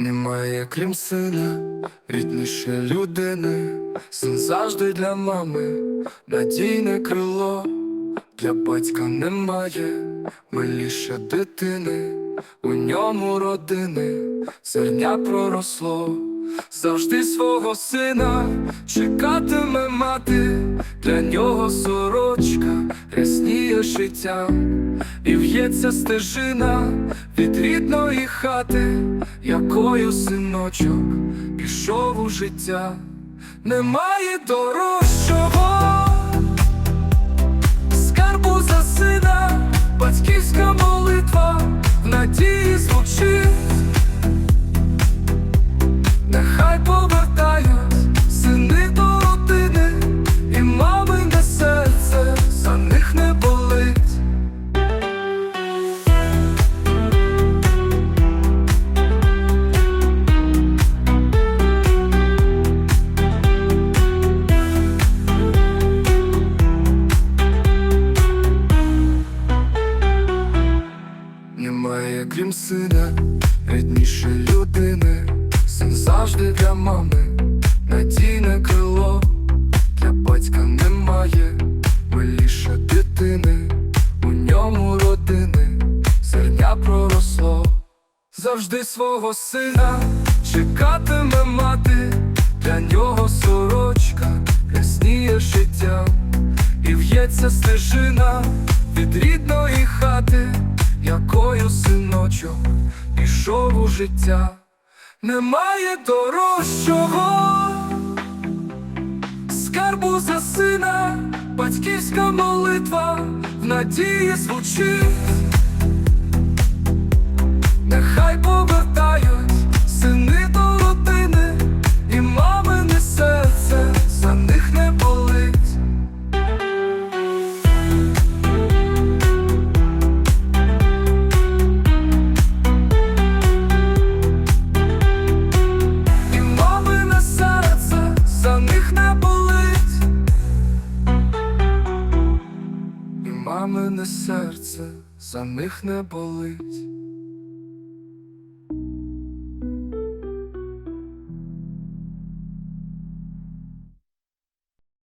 Немає крім сина, рідніше людини, син завжди для мами, надійне крило, для батька немає, миліше дитини, у ньому родини, зерня проросло, завжди свого сина чекатиме мати, для нього сорочка життям. І в'ється стежина від рідної хати, якою синочок пішов у життя, немає дорожчого Сина, рідніше людини, син завжди для мами, надійне крило, для батька немає, миліше дитини, у ньому родини, зерня проросло, завжди свого сина. Чекатиме мати, для нього сорочка ясніє життя, і в'ється стежина від рідної хати, якою синочок пішов у життя, немає дорожчого. Скарбу за сина, батьківська молитва в надії звучить, І мамине серце за них не болить.